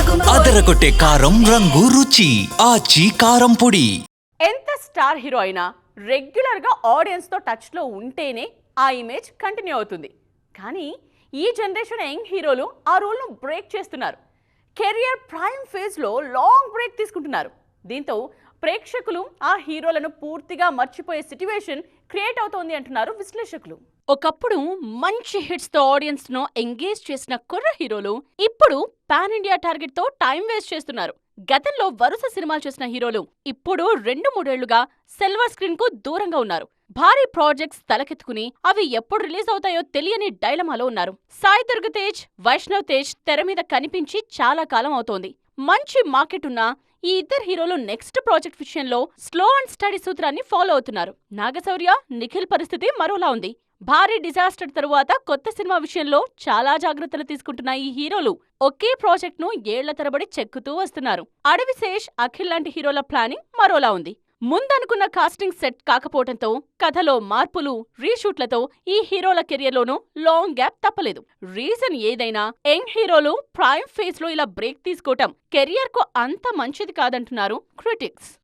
అదరగొట్టే కారం రంగు రుచి ఆచి కారం పొడి. ఎంత స్టార్ హీరో అయినా రెగ్యులర్గా ఆడియన్స్తో టచ్ టచ్లో ఉంటేనే ఆ ఇమేజ్ కంటిన్యూ అవుతుంది. కానీ ఈ జనరేషన్ యంగ్ హీరోలు ఆ రూల్ను బ్రేక్ చేస్తున్నారు. కెరియర్ ప్రైమ్ ఫేజ్లో లాంగ్ బ్రేక్ తీసుకుంటున్నారు. దీంతో ప్రేక్షకులు ఆ హీరోలను పూర్తిగా మర్చిపోయే సిచ్యువేషన్ క్రియేట్ అవుతోంది అంటున్నారు విశ్లేషకులు. ఒకప్పుడు మంచి హిట్స్తో ఆడియన్స్ను ఎంగేజ్ చేసిన కుర్ర హీరోలు ఇప్పుడు పాన్ ఇండియా టార్గెట్తో టైం వేస్ట్ చేస్తున్నారు. గతంలో వరుస సినిమాలు చేసిన హీరోలు ఇప్పుడు రెండు మూడేళ్ళుగా సిల్వర్ స్క్రీన్కు దూరంగా ఉన్నారు. భారీ ప్రాజెక్ట్స్ తలకెత్తుకుని అవి ఎప్పుడు రిలీజ్ అవుతాయో తెలియని డైలమాలో ఉన్నారు. సాయి దుర్గ తేజ్ వైష్ణవ్ తేజ్ తెర మీద కనిపించి చాలా కాలం అవుతోంది. మంచి మార్కెట్ ఉన్నా ఈ ఇద్దరు హీరోలు నెక్స్ట్ ప్రాజెక్ట్ విషయంలో స్లో అండ్ స్టడీ సూత్రాన్ని ఫాలో అవుతున్నారు. నాగశౌర్య నిఖిల్ పరిస్థితి మరోలా ఉంది. భారీ డిజాస్టర్ తరువాత కొత్త సినిమా విషయంలో చాలా జాగ్రత్తలు తీసుకుంటున్న ఈ హీరోలు. ఒకే ప్రాజెక్ట్ను ఏళ్ళ తరబడి చెక్కుతూ వస్తున్నారు. అడవిశేష్ అఖిల్ లాంటి హీరోల ప్లానింగ్ మరోలా ఉంది. ముందనుకున్న కాస్టింగ్ సెట్ కాకపోవడంతో కథలో మార్పులు రీషూట్లతో ఈ హీరోల కెరియర్లోనూ లాంగ్ గ్యాప్ తప్పలేదు. రీజన్ ఏదైనా యంగ్ హీరోలు ప్రైమ్ ఫేజ్లో ఇలా బ్రేక్ తీసుకోవటం కెరియర్కు అంత మంచిది కాదంటున్నారు క్రిటిక్స్.